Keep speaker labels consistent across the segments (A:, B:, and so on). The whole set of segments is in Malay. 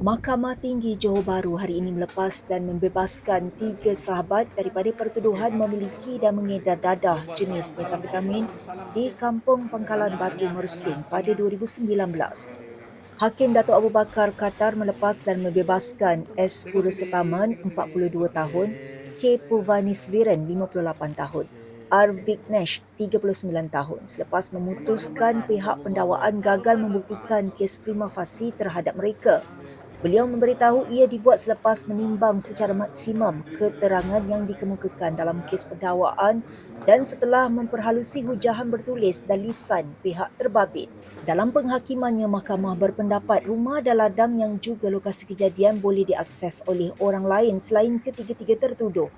A: Mahkamah Tinggi Johor Bahru hari ini melepas dan membebaskan tiga sahabat daripada pertuduhan memiliki dan mengedar dadah jenis metafetamin di Kampung Pangkalan Batu Mersing pada 2019. Hakim Datuk Abu Bakar Qatar melepas dan membebaskan S. Pura Setaman, 42 tahun, K. Purvanisviran, 58 tahun, R. Vignesh, 39 tahun selepas memutuskan pihak pendakwaan gagal membuktikan kes prima facie terhadap mereka. Beliau memberitahu ia dibuat selepas menimbang secara maksimum keterangan yang dikemukakan dalam kes pendakwaan dan setelah memperhalusi hujahan bertulis dan lisan pihak terbabit. Dalam penghakimannya, mahkamah berpendapat rumah dan ladang yang juga lokasi kejadian boleh diakses oleh orang lain selain ketiga-tiga tertuduh.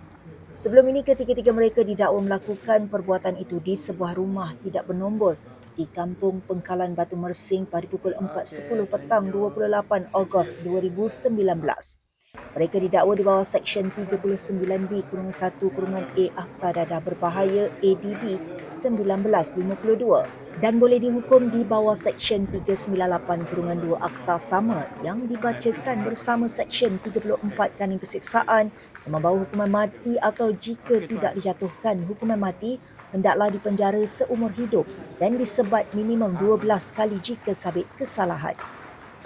A: Sebelum ini, ketiga-tiga mereka didakwa melakukan perbuatan itu di sebuah rumah tidak bernombor di Kampung Pengkalan Batu Mersing pada pukul 4.10 petang 28 Ogos 2019. Mereka didakwa di bawah Seksyen 39B kurungan 1 kurungan A Akta Dadah Berbahaya ADB 1952 dan boleh dihukum di bawah Seksyen 398 kurungan 2 Akta sama yang dibacakan bersama Seksyen 34 Kanin Kesiksaan yang membawa hukuman mati atau jika tidak dijatuhkan hukuman mati hendaklah dipenjara seumur hidup dan disebat minimum 12 kali jika sabit kesalahan.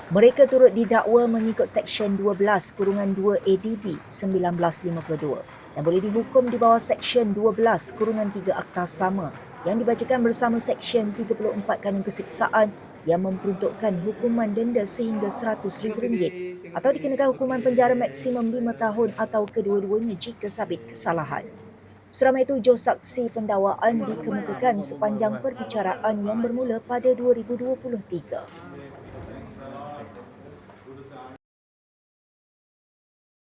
A: Mereka turut didakwa mengikut Seksyen 12 kurungan 2 ADB 1952 dan boleh dihukum di bawah Seksyen 12 kurungan 3 Akta Sama yang dibacakan bersama Seksyen 34 Kanun Kesiksaan yang memperuntukkan hukuman denda sehingga RM100,000 atau dikenakan hukuman penjara maksimum 5 tahun atau kedua-duanya jika sabit kesalahan. Seramai tujuh saksi pendakwaan dikemukakan sepanjang perbicaraan yang bermula pada 2023.